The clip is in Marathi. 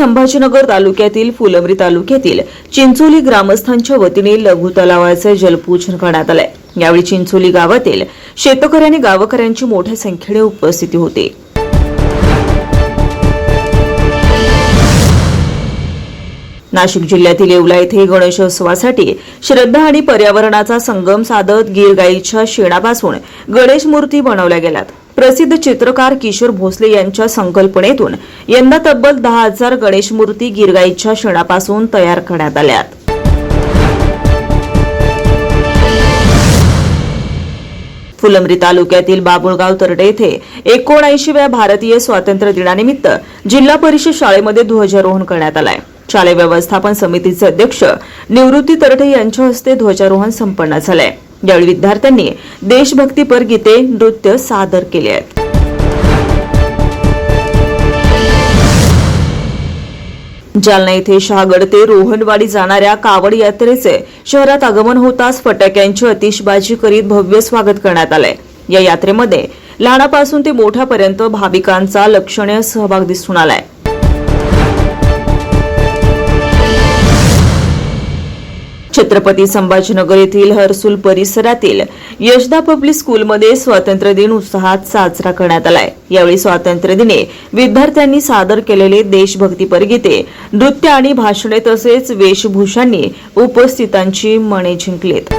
संभाजीनगर तालुक्यातील फुलंब्री तालुक्यातील चिंचोली ग्रामस्थांच्या वतीने लघु तलावाचे जलपूजन करण्यात आले. यावेळी चिंचोली गावातील शेतकरी आणि गावकऱ्यांची मोठ्या संख्येने उपस्थिती होती. नाशिक जिल्ह्यातील येवला येथे गणेशोत्सवासाठी श्रद्धा आणि पर्यावरणाचा संगम साधत गीर गाईच्या शेणापासून गणेश मूर्ती बनवल्या गेल्यात. प्रसिद्ध चित्रकार किशोर भोसले यांच्या संकल्पनेतून यंदा तब्बल दहा हजार गणेश मूर्ती गिरगाईच्या शेणापासून तयार करण्यात आल्यात. फुलंब्री तालुक्यातील बाबुळगाव तरडे येथे एकोणऐंशीव्या भारतीय स्वातंत्र्य दिनानिमित्त जिल्हा परिषद शाळेमध्ये ध्वजारोहण करण्यात आलाय. शालेय व्यवस्थापन समितीचे अध्यक्ष निवृत्ती तरडे यांच्या हस्ते ध्वजारोहण संपन्न झालंय. यावेळी विद्यार्थ्यांनी देशभक्तीपर गीते नृत्य सादर केले आहेत. जालना येथे शहागड ते रोहनवाडी जाणाऱ्या कावड यात्रेचे शहरात आगमन होताच फटाक्यांची अतिशबाजी करीत भव्य स्वागत करण्यात आलंय. या यात्रेमध्ये लहानापासून ते मोठ्यापर्यंत भाविकांचा लक्षणीय सहभाग दिसून आलाय. छत्रपती संभाजीनगर येथील हर्सुल परिसरातील यशदा पब्लिक स्कूलमध्ये स्वातंत्र्य दिन उत्साहात साजरा करण्यात आलाय. यावेळी स्वातंत्र्य दिने विद्यार्थ्यांनी सादर केलेले देशभक्तीपर गीते नृत्य आणि भाषणे तसेच वेशभूषांनी उपस्थितांची मने जिंकलीत.